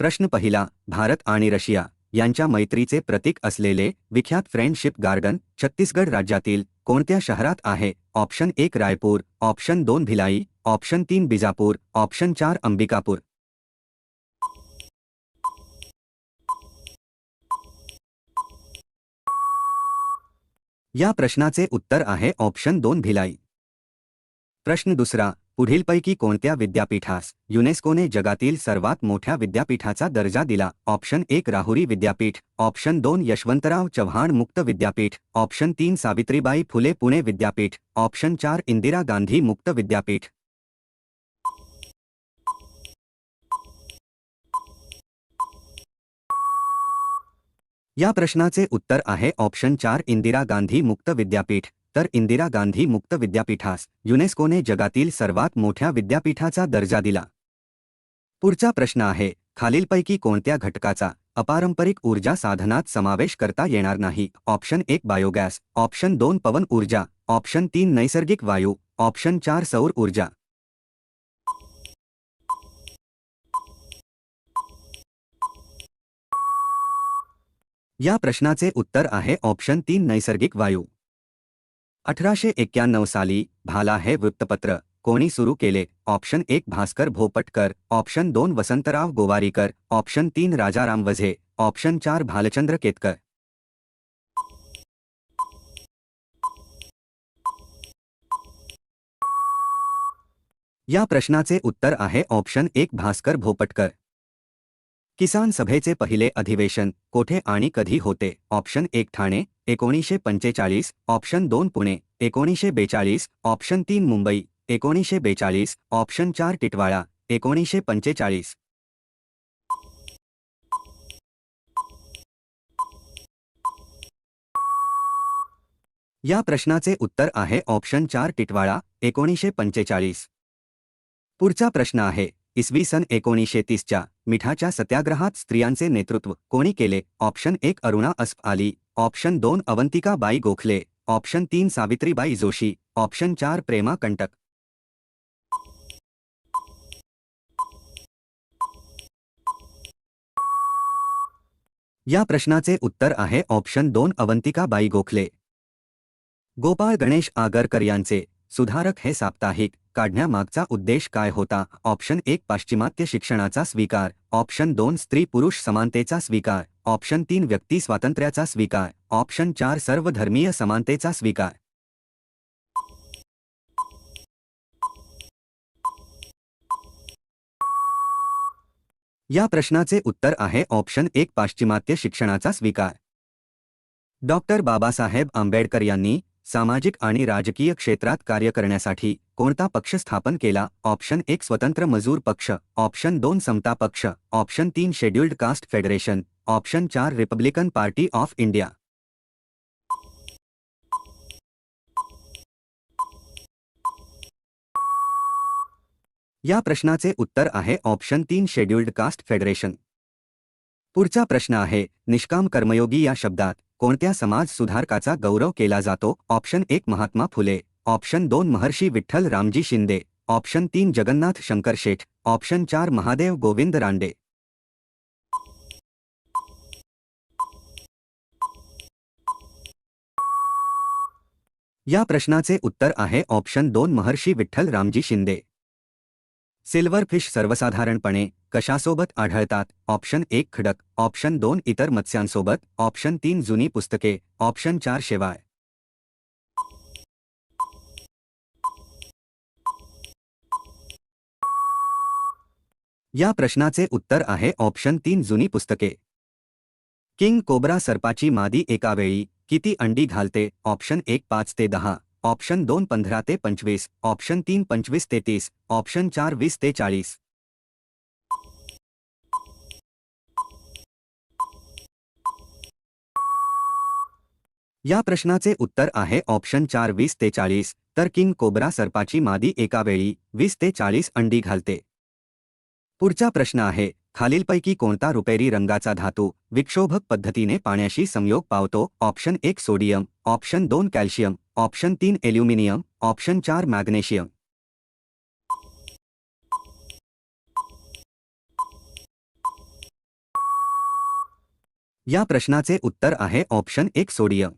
प्रश्न पहिला भारत आणि रशिया यांच्या मैत्रीचे प्रतीक असलेले विख्यात फ्रेंडशिप गार्डन छत्तीसगड राज्यातील कोणत्या शहरात आहे? ऑप्शन एक रायपूर ऑप्शन दोन भिलाई ऑप्शन तीन बिजापूर ऑप्शन चार अंबिकापूर. या प्रश्नाचे उत्तर आहे ऑप्शन दोन भिलाई. प्रश्न दुसरा पुढीलपैकी कोणत्या विद्यापीठास युनेस्कोने जगातील सर्वात मोठ्या विद्यापीठाचा दर्जा दिला? ऑप्शन एक राहुरी विद्यापीठ ऑप्शन दोन यशवंतराव चव्हाण मुक्त विद्यापीठ ऑप्शन तीन सावित्रीबाई फुले पुणे विद्यापीठ ऑप्शन चार इंदिरा गांधी मुक्त विद्यापीठ. या प्रश्नाचे उत्तर आहे ऑप्शन चार इंदिरा गांधी मुक्त विद्यापीठ. तर इंदिरा गांधी मुक्त विद्यापीठास युनेस्कोने जगातील सर्वात मोठ्या विद्यापीठाचा दर्जा दिला. पुढचा प्रश्न आहे, खालीलपैकी कोणत्या घटकाचा, अपारंपरिक ऊर्जा साधनात समावेश करता येणार नाही? ऑप्शन एक, बायोगॅस. ऑप्शन दोन, पवन ऊर्जा. ऑप्शन तीन, नैसर्गिक वायू. ऑप्शन चार, सौर ऊर्जा. या प्रश्नाचे उत्तर आहे ऑप्शन तीन, नैसर्गिक वायू. अठराशे एक्क्याण्णव साली भाला हे वृत्तपत्र। कोणी सुरू केले, ऑप्शन एक भास्कर भोपटकर, ऑप्शन दोन वसंतराव गोवारीकर, ऑप्शन तीन राजाराम वझे, ऑप्शन चार भालचंद्र केतकर। या प्रश्नाचे उत्तर आहे ऑप्शन एक भास्कर भोपटकर। किसान सभेचे पहिले अधिवेशन कोठे आणि कधी होते? ऑप्शन एक ठाणे एकोणीसशे पंचेचाळीस ऑप्शन दोन पुणे, एकोणीसशे बेचाळीस ऑप्शन तीन मुंबई, एकोणीसशे बेचाळीस ऑप्शन चार टिटवाळा, एकोणीसशे पंचेचाळीस. या प्रश्नाचे उत्तर आहे ऑप्शन चार टिटवाळा, एकोणीसशे पंचेचाळीस. पुढचा प्रश्न आहे, इसवी सन एकोणीसशे तीसच्या मिठाच्या सत्याग्रहात स्त्रियांचे नेतृत्व कोणी केले? ऑप्शन एक अरुणा अस्फ आली. ऑप्शन दोन अवंतिकाबाई गोखले. ऑप्शन तीन सावित्रीबाई जोशी. ऑप्शन चार प्रेमा कंटक. या प्रश्नाचे उत्तर आहे ऑप्शन दोन अवंतिकाबाई गोखले. गोपाळ गणेश आगरकर यांचे. सुधारक हे साप्ताहिक काढण्यामागचा उद्देश काय होता? ऑप्शन एक पाश्चिमात्य शिक्षणाचा स्वीकार. ऑप्शन दोन स्त्री पुरुष समानतेचा स्वीकार. ऑप्शन तीन व्यक्ती स्वातंत्र्याचा स्वीकार. ऑप्शन चार सर्वधर्मीय समानतेचा स्वीकार. या प्रश्नाचे उत्तर आहे ऑप्शन एक पाश्चिमात्य शिक्षणाचा स्वीकार. डॉक्टर बाबासाहेब आंबेडकर यांनी सामाजिक आणि राजकीय क्षेत्रात कार्य करण्यासाठी कोणता पक्ष स्थापन केला? ऑप्शन एक, स्वतंत्र मजूर पक्ष. ऑप्शन दोन, समता पक्ष. ऑप्शन तीन, शेड्युल्ड कास्ट फेडरेशन. ऑप्शन चार, रिपब्लिकन पार्टी ऑफ़ इंडिया. या प्रश्नाचे उत्तर आहे ऑप्शन तीन, शेड्युल्ड कास्ट फेडरेशन. पुढचा प्रश्न आहे, निष्काम कर्मयोगी या शब्दात. कोणत्या समाज सुधारकाचा गौरव केला जातो? ऑप्शन एक महात्मा फुले. ऑप्शन दोन महर्षी विठ्ठल रामजी शिंदे. ऑप्शन तीन जगन्नाथ शंकर शेठ. ऑप्शन चार महादेव गोविंद रांडे. या प्रश्नाचे उत्तर आहे. ऑप्शन दोन महर्षी विठ्ठल रामजी शिंदे. सिल्व्हरफिश सर्वसाधारणपणे कशासोबत आढळतात? ऑप्शन एक खडक ऑप्शन दोन इतर मत्स्यांसोबत ऑप्शन तीन जुनी पुस्तके ऑप्शन चार शेवाळ. या प्रश्नाचे उत्तर आहे ऑप्शन तीन जुनी पुस्तके. किंग कोब्रा सर्पाची मादी एकावेळी किती अंडी घालते? ऑप्शन एक पाच ते दहा. ऑप्शन दोन पंधरा ते पंचवीस ऑप्शन तीन पंचवीस ते तीस ऑप्शन चार वीस ते चाळीस. या प्रश्नाचे उत्तर आहे ऑप्शन चार वीस ते चाळीस तर किंग कोब्रा सर्पाची मादी एका वेळी वीस ते चाळीस अंडी घालते. पुढचा प्रश्न आहे खालीलपैकी कोणता रुपेरी रंगाचा धातू विक्षोभक पद्धतीने पाण्याशी संयोग पावतो? ऑप्शन एक सोडियम ऑप्शन दोन कॅल्शियम ऑप्शन तीन एल्युमिनियम ऑप्शन चार मॅग्नेशियम. या प्रश्नाचे उत्तर आहे ऑप्शन एक सोडियम.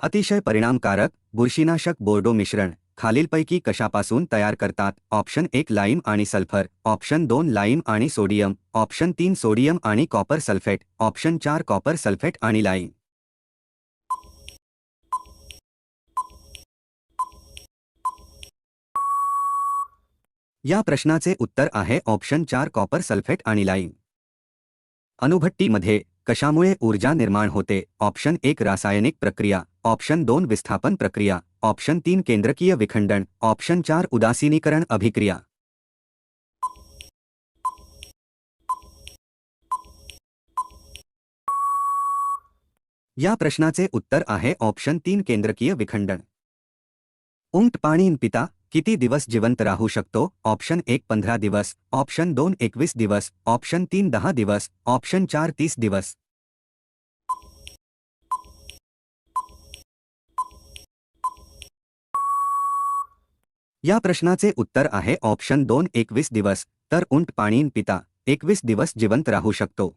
अतिशय परिणामकारक बुरशीनाशक बोर्डो मिश्रण खालीलपैकी कशापासून तयार करतात? ऑप्शन एक लाईम आणि सल्फर ऑप्शन दोन लाईम आणि सोडियम ऑप्शन तीन सोडियम आणि कॉपर सल्फेट ऑप्शन चार कॉपर सल्फेट आणि लाईम. या प्रश्नाचे उत्तर आहे ऑप्शन चार कॉपर सल्फेट आणि लाईम अणुभट्टीमध्ये कशामुळे ऊर्जा निर्माण होते? ऑप्शन एक रासायनिक प्रक्रिया, ऑप्शन दोन विस्थापन प्रक्रिया, ऑप्शन तीन केंद्रकीय विखंडन, ऑप्शन चार उदासीनीकरण अभिक्रिया. या प्रश्नाचे उत्तर आहे ऑप्शन तीन केंद्रकीय विखंडन. उंट पाणी पिता किती दिवस जिवंत राहू शकतो? ऑप्शन एक पंधरा दिवस, ऑप्शन दोन एकवीस दिवस, ऑप्शन तीन दहा दिवस, ऑप्शन चार तीस दिवस. या प्रश्नाचे उत्तर आहे ऑप्शन दोन एकवीस दिवस, तर उंट पाणीन पिता, एकवीस दिवस जिवंत राहू शकतो.